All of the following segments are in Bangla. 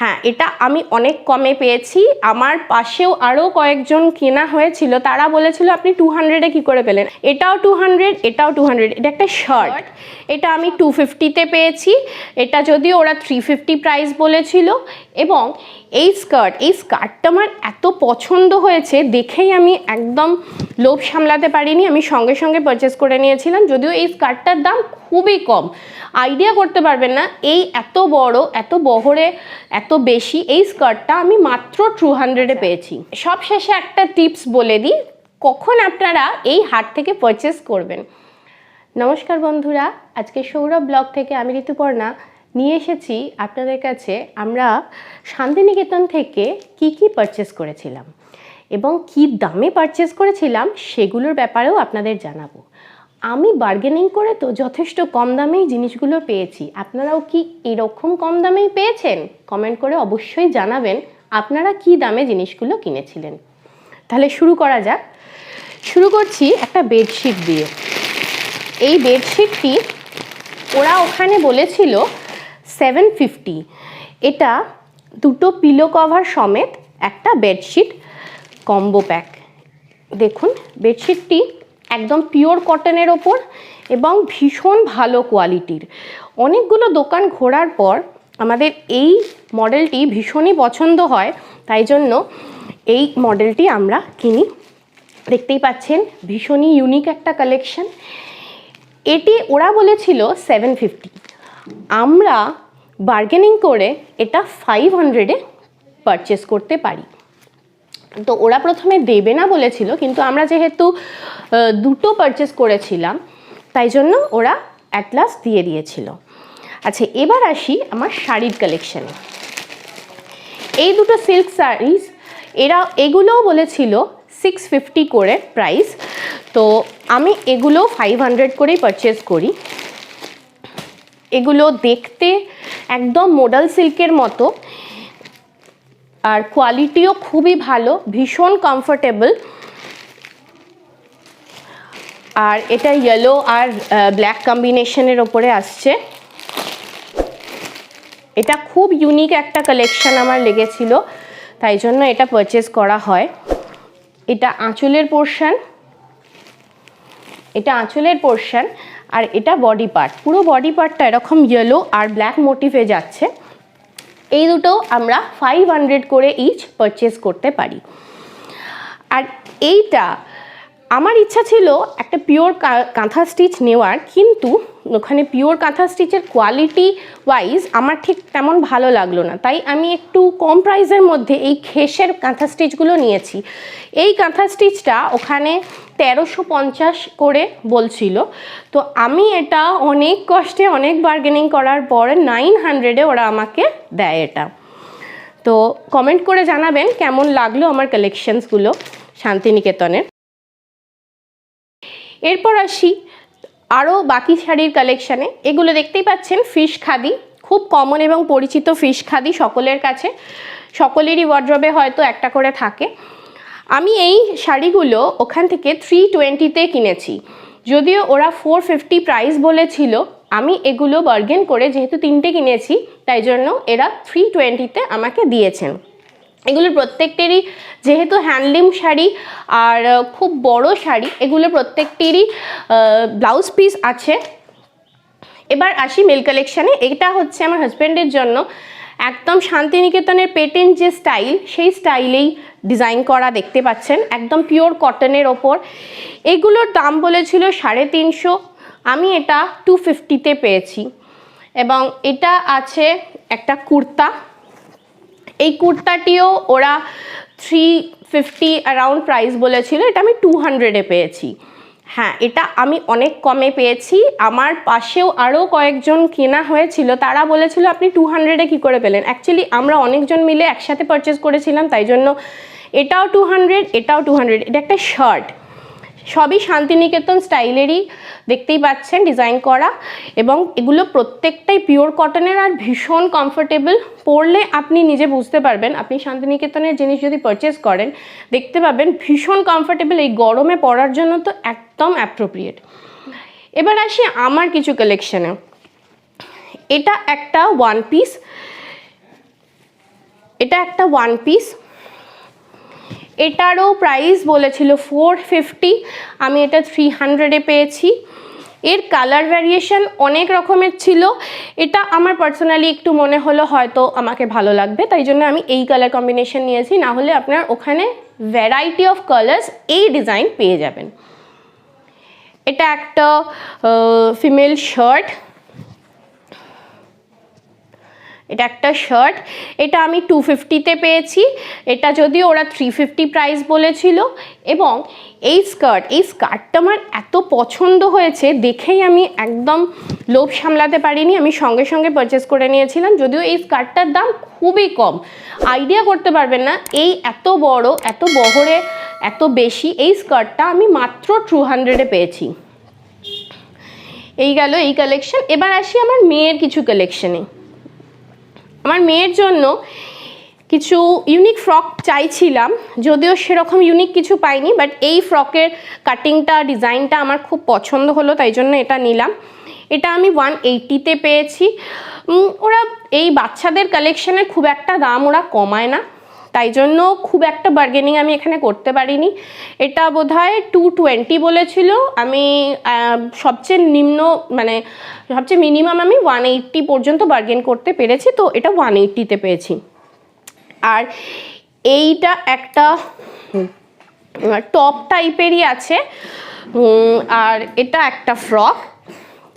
হ্যাঁ এটা আমি অনেক কমে পেয়েছি। আমার পাশেও আরও কয়েকজন কেনা হয়েছিল। তারা বলেছিল, আপনি টু হান্ড্রেডে কী করে পেলেন? এটাও টু হান্ড্রেড এটাও টু হান্ড্রেড এটা একটা শার্ট এটা আমি টু ফিফটিতে পেয়েছি। এটা যদিও ওরা থ্রি ফিফটি প্রাইস বলেছিল। এবং এই স্কার্ট এই স্কার্টটা আমার এত পছন্দ হয়েছে, দেখেই আমি একদম লোভ সামলাতে পারিনি। আমি সঙ্গে সঙ্গে পারচেস করে নিয়েছিলাম, যদিও এই স্কার্টটার দাম খুবই কম। আইডিয়া করতে পারবেন না, এই এত বড়, এত বহরে, এত বেশি, এই স্কার্টটা আমি মাত্র টু হান্ড্রেডে পেয়েছি। সব শেষে একটা টিপস বলে দিই, কখন আপনারা এই হাট থেকে পারচেস করবেন? নমস্কার বন্ধুরা, আজকে সৌরভ ব্লগ থেকে আমি ঋতুপর্ণা। নিয়ে এসেছি আপনাদের কাছে আমরা শান্তিনিকেতন থেকে কি কি পারচেস করেছিলাম এবং কি দামে পারচেস করেছিলাম সেগুলোর ব্যাপারেও আপনাদের জানাব। আমি বার্গেনিং করে তো যথেষ্ট কম দামেই জিনিসগুলো পেয়েছি। আপনারাও কি এরকম কম দামেই পেয়েছেন? কমেন্ট করে অবশ্যই জানাবেন আপনারা কি দামে জিনিসগুলো কিনেছিলেন। তাহলে শুরু করা যাক। শুরু করছি একটা বেডশিট দিয়ে। এই বেডশিটটি ওরা ওখানে বলেছিল সেভেন ফিফটি এটা দুটো পিলো কভার সমেত একটা বেডশিট কম্বো প্যাক দেখুন বেডশিটটি একদম পিওর কটনের ওপর এবং ভীষণ ভালো কোয়ালিটির অনেকগুলো দোকান ঘোরার পর আমাদের এই মডেলটি ভীষণই পছন্দ হয়, তাই জন্য এই মডেলটি আমরা কিনি। দেখতেই পাচ্ছেন, ভীষণই ইউনিক একটা কালেকশন এটি ওরা বলেছিল সেভেন ফিফটি আমরা বার্গেনিং করে এটা ফাইভ হান্ড্রেডে পারচেস করতে পারি। তো ওরা প্রথমে দেবে না বলেছিল, কিন্তু আমরা যেহেতু দুটো পারচেস করেছিলাম, তাই জন্য ওরা অ্যাটলাস দিয়ে দিয়েছিল। আচ্ছা এবার আসি আমার শাড়ির কালেকশানে এই দুটো সিল্ক শাড়িস এরা, এগুলোও বলেছিল সিক্স ফিফটি করে প্রাইস তো আমি এগুলো ফাইভ হান্ড্রেড করেই পারচেস করি। এগুলো দেখতে একদম মোডাল সিল্কের মতো। আর কোয়ালিটিও খুবই ভালো, ভীষণ কমফোর্টেবল আর এটা ইয়েলো আর ব্ল্যাক কম্বিনেশনের ওপরে আসছে। এটা খুব ইউনিক একটা কালেকশন আমার লেগেছিল, তাই জন্য এটা পারচেস করা হয়। এটা আঁচলের পোর্শন এটা আঁচলের পোর্শন আর এটা বডি পার্ট পুরো বডি পার্টটা এরকম ইয়েলো আর ব্ল্যাক মোটিভে যাচ্ছে। এই দুটো আমরা ফাইভ হান্ড্রেড করে ইচ পারচেস করতে পারি। আর এইটা, আমার ইচ্ছা ছিল একটা পিওর কাঁথা স্টিচ নেওয়ার, কিন্তু ওখানে পিওর কাঁথা স্টিচের কোয়ালিটি ওয়াইজ আমার ঠিক তেমন ভালো লাগল না। তাই আমি একটু কম প্রাইসের মধ্যে এই খেসের কাঁথা স্টিচগুলো নিয়েছি। এই কাঁথা স্টিচটা ওখানে তেরোশো পঞ্চাশ করে বলছিল। তো আমি এটা অনেক কষ্টে, অনেক বার্গেনিং করার পর নাইন হান্ড্রেডে ওরা আমাকে দেয় এটা। তো কমেন্ট করে জানাবেন কেমন লাগল আমার কালেকশনসগুলো শান্তিনিকেতনের। এরপর আসি আরও বাকি শাড়ির কালেকশানে এগুলো দেখতেই পাচ্ছেন ফিশ খাদি, খুব কমন এবং পরিচিত ফিশ খাদি সকলের কাছে। সকলেরই ওয়ার্ড্রবে হয়তো একটা করে থাকে। আমি এই শাড়িগুলো ওখান থেকে থ্রি টোয়েন্টিতে কিনেছি। যদিও ওরা ফোর ফিফটি প্রাইস বলেছিল, আমি এগুলো বার্গেন করে যেহেতু তিনটে কিনেছি, তাই জন্য এরা থ্রি টোয়েন্টিতে আমাকে দিয়েছেন। এগুলোর প্রত্যেকটিরই যেহেতু হ্যান্ডলুম শাড়ি আর খুব বড় শাড়ি এগুলো প্রত্যেকটিরই ব্লাউজ পিস আছে। এবার আসি মিল কালেকশানে এটা হচ্ছে আমার হাজব্যান্ডের জন্য একদম শান্তিনিকেতনের পেটেন্ট যে স্টাইল সেই স্টাইলেই ডিজাইন করা দেখতে পাচ্ছেন। একদম পিওর কটনের ওপর। এগুলোর দাম বলেছিল সাড়ে তিনশো। আমি এটা টু ফিফটিতে পেয়েছি। এবং এটা আছে একটা কুর্তা। এই কুর্তাটিও ওরা থ্রি ফিফটি অ্যারাউন্ড প্রাইস বলেছিল, এটা আমি টু হান্ড্রেডে পেয়েছি। হ্যাঁ এটা আমি অনেক কমে পেয়েছি। আমার পাশেও আরও কয়েকজন কেনা হয়েছিল, তারা বলেছিল, আপনি টু হান্ড্রেডে কী করে পেলেন? অ্যাকচুয়ালি আমরা অনেকজন মিলে একসাথে পারচেস করেছিলাম, তাই জন্য এটাও টু হান্ড্রেড এটাও টু হান্ড্রেড এটা একটা শার্ট সবই শান্তিনিকেতন স্টাইলেরই দেখতেই পাচ্ছেন ডিজাইন করা। এবং এগুলো প্রত্যেকটাই পিওর কটনের আর ভীষণ কমফোর্টেবল পরলে আপনি নিজে বুঝতে পারবেন, আপনি শান্তিনিকেতনের জিনিস যদি পারচেস করেন, দেখতে পাবেন ভীষণ কমফোর্টেবল এই গরমে পরার জন্য তো একদম অ্যাপ্রোপ্রিয়েট এবার আসি আমার কিছু কালেকশানে এটা একটা ওয়ান পিস এটা একটা ওয়ান পিস এটারও প্রাইস বলেছিল ফোর ফিফটি আমি এটা থ্রি হান্ড্রেডে পেয়েছি। এর কালার ভ্যারিয়েশন অনেক রকমের ছিল। এটা আমার পার্সোনালি একটু মনে হলো হয়তো আমাকে ভালো লাগবে, তাই জন্য আমি এই কালার কম্বিনেশন নিয়েছি। না হলে আপনার ওখানে ভ্যারাইটি অফ কালার্স এই ডিজাইন পেয়ে যাবেন। এটা একটা ফিমেল শার্ট এটা একটা শার্ট এটা আমি টু ফিফটিতে পেয়েছি, এটা যদিও ওরা থ্রি ফিফটি প্রাইস বলেছিল, এবং এই স্কার্ট এই স্কার্টটা আমার এত পছন্দ হয়েছে, দেখেই আমি একদম লোভ সামলাতে পারিনি, আমি সঙ্গে সঙ্গে পারচেস করে নিয়েছিলাম, যদিও এই স্কার্টটার দাম খুবই কম। আইডিয়া করতে পারবেন না, এই এত বড়, এত বহরে, এত বেশি, এই স্কার্টটা আমি মাত্র টু হান্ড্রেডে পেয়েছি। এই গেল এই কালেকশন এবার আসি আমার মেয়ের কিছু কালেকশনে আমার মেয়ের জন্য কিছু ইউনিক ফ্রক চাইছিলাম, যদিও সেরকম ইউনিক কিছু পাইনি বাট এই ফ্রকের কাটিংটা ডিজাইনটা আমার খুব পছন্দ হলো, তাই জন্য এটা নিলাম। এটা আমি ওয়ান এইটিতে পেয়েছি। ওরা এই বাচ্চাদের কালেকশানের খুব একটা দাম ওরা কমায় না। তাই জন্য খুব একটা বার্গেনিং আমি এখানে করতে পারিনি। এটা বোধহয় টু টোয়েন্টি বলেছিল। আমি সবচেয়ে নিম্ন মানে সবচেয়ে মিনিমাম আমি ওয়ান এইট্টি পর্যন্ত বার্গেন করতে পেরেছি, তো এটা ওয়ান এইট্টিতে পেয়েছি। আর এইটা একটা টপ টাইপেরই আছে। আর এটা একটা ফ্রক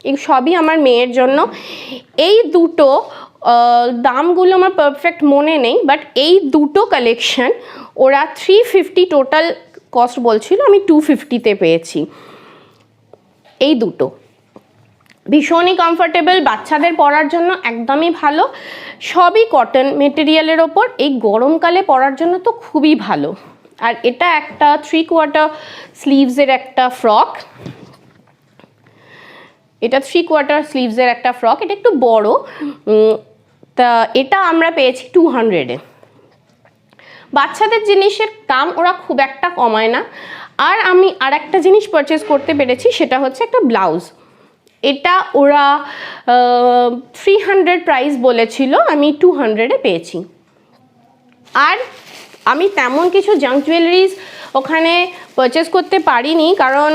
এই সবই আমার মেয়ের জন্য। এই দুটো দামগুলো আমার পারফেক্ট মনে নেই বাট এই দুটো কালেকশন ওরা থ্রি ফিফটি টোটাল কস্ট বলছিল, আমি টু ফিফটিতে পেয়েছি। এই দুটো। ভীষণই কমফোর্টেবল বাচ্চাদের পরার জন্য একদমই ভালো। সবই কটন মেটেরিয়ালের ওপর, এই গরমকালে পরার জন্য তো খুবই ভালো। আর এটা একটা থ্রি কোয়ার্টার স্লিভসের একটা ফ্রক এটা থ্রি কোয়ার্টার স্লিভসের একটা ফ্রক এটা একটু বড়। তা এটা আমরা পেয়েছি টু হান্ড্রেডে বাচ্চাদের জিনিসের দাম ওরা খুব একটা কমায় না। আর আমি আর একটা জিনিস পারচেস করতে পেরেছি, সেটা হচ্ছে একটা ব্লাউজ এটা ওরা থ্রি হান্ড্রেড প্রাইস বলেছিল, আমি টু হান্ড্রেডে পেয়েছি। আর আমি তেমন কিছু জাঙ্ক জুয়েলারিজ ওখানে পারচেস করতে পারিনি, কারণ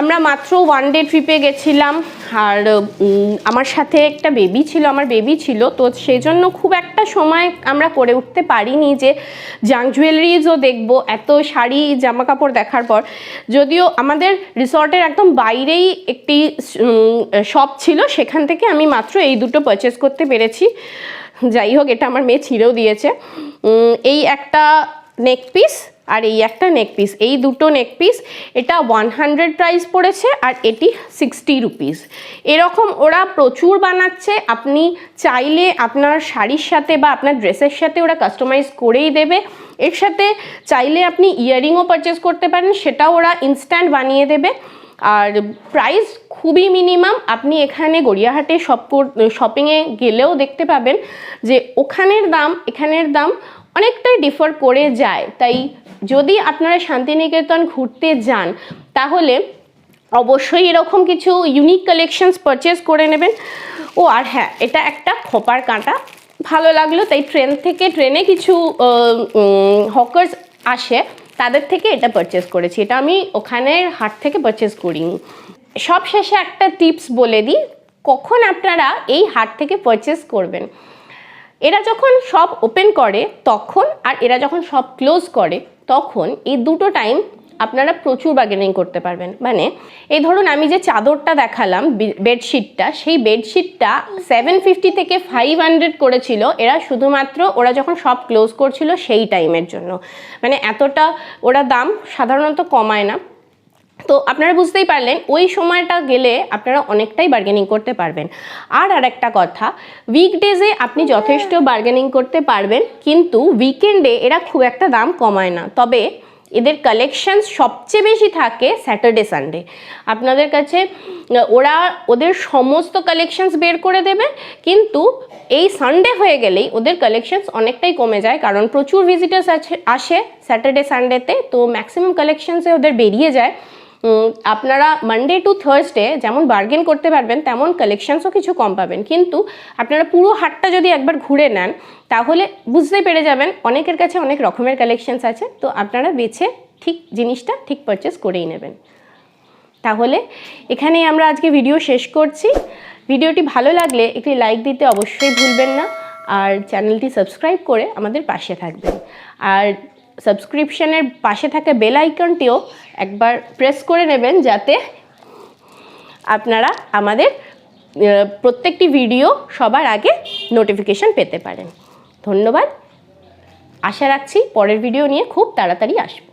আমরা মাত্র ওয়ান ডে ট্রিপে গেছিলাম। আর আমার সাথে একটা বেবি ছিল, আমার বেবি ছিল, তো সেই জন্য খুব একটা সময় আমরা করে উঠতে পারিনি যে জাঙ্ক জুয়েলারিজও দেখব, এত শাড়ি জামা কাপড় দেখার পর। যদিও আমাদের রিসর্টের একদম বাইরেই একটি শপ ছিল, সেখান থেকে আমি মাত্র এই দুটো পারচেস করতে পেরেছি। যাই হোক, এটা আমার মেয়ে ছিঁড়েও দিয়েছে। এই একটা নেক পিস আর এই একটা নেক পিস এই দুটো নেক পিস এটা ওয়ান হান্ড্রেড প্রাইস পড়েছে আর এটি সিক্সটি রুপিস এরকম ওরা প্রচুর বানাচ্ছে, আপনি চাইলে আপনার শাড়ির সাথে বা আপনার ড্রেসের সাথে ওরা কাস্টমাইজ করেই দেবে। এর সাথে চাইলে আপনি ইয়াররিংও পারচেস করতে পারেন, সেটাও ওরা ইনস্ট্যান্ট বানিয়ে দেবে। আর প্রাইস খুবই মিনিমাম আপনি এখানে গড়িয়াহাটে শপ শপিংয়ে গেলেও দেখতে পাবেন যে ওখানের দাম, এখানের দাম অনেকটাই ডিফার করে যায়। তাই যদি আপনারা শান্তিনিকেতন ঘুরতে যান, তাহলে অবশ্যই এরকম কিছু ইউনিক কালেকশনস পারচেস করে নেবেন। ও, আর হ্যাঁ এটা একটা খোপার কাঁটা। ভালো লাগল, তাই ট্রেন থেকে ট্রেনে কিছু হকার্স আসে, তাদের থেকে এটা পারচেস করেছি। এটা আমি ওখানের হাট থেকে পারচেস করিনি সব শেষে একটা টিপস বলে দিই, কখন আপনারা এই হাট থেকে পারচেস করবেন? এরা যখন সব ওপেন করে, তখন আর এরা যখন সব ক্লোজ করে, তখন এই দুটো টাইম আপনারা প্রচুর বার্গেনিং করতে পারবেন। মানে এই ধরুন আমি যে চাদরটা দেখালাম বেডশিটটা সেই বেডশিটটা সেভেন ফিফটি থেকে ফাইভ হান্ড্রেড করেছিল। এরা শুধুমাত্র ওরা যখন সব ক্লোজ করছিল সেই টাইমের জন্য। মানে এতটা ওরা দাম সাধারণত কমায় না। তো আপনারা বুঝতেই পারলেন, ওই সময়টা গেলে আপনারা অনেকটাই বার্গেনিং করতে পারবেন। আর আর একটা কথা উইকডেজে আপনি যথেষ্ট বার্গেনিং করতে পারবেন, কিন্তু উইকেন্ডে এরা খুব একটা দাম কমায় না। তবে এদের কালেকশনস সবচেয়ে বেশি থাকে স্যাটারডে সানডে আপনাদের কাছে, ওরা ওদের সমস্ত কালেকশনস বের করে দেবে, কিন্তু এই সানডে হয়ে গেলেই ওদের কালেকশনস অনেকটাই কমে যায়, কারণ প্রচুর ভিজিটার্স আছে, আসে স্যাটারডে সানডেতে তো ম্যাক্সিমাম কালেকশনসে ওদের বেরিয়ে যায়। আপনারা মানডে টু থার্সডে যেমন বার্গেন করতে পারবেন, তেমন কালেকশানসও কিছু কম পাবেন। কিন্তু আপনারা পুরো হাটটা যদি একবার ঘুরে নেন, তাহলে বুঝতে পেরে যাবেন অনেকের কাছে অনেক রকমের কালেকশানস আছে। তো আপনারা বেছে ঠিক জিনিসটা ঠিক পারচেস করেই নেবেন। তাহলে এখানেই আমরা আজকে ভিডিও শেষ করছি। ভিডিওটি ভালো লাগলে একটি লাইক দিতে অবশ্যই ভুলবেন না। আর চ্যানেলটি সাবস্ক্রাইব করে আমাদের পাশে থাকবেন। আর সাবস্ক্রিপশনের পাশে থাকা বেল আইকনটিও একবার প্রেস করে নেবেন যাতে আপনারা আমাদের প্রত্যেকটি ভিডিও সবার আগে নোটিফিকেশন পেতে পারেন। ধন্যবাদ। আশা রাখছি পরের ভিডিও নিয়ে খুব তাড়াতাড়ি আসব।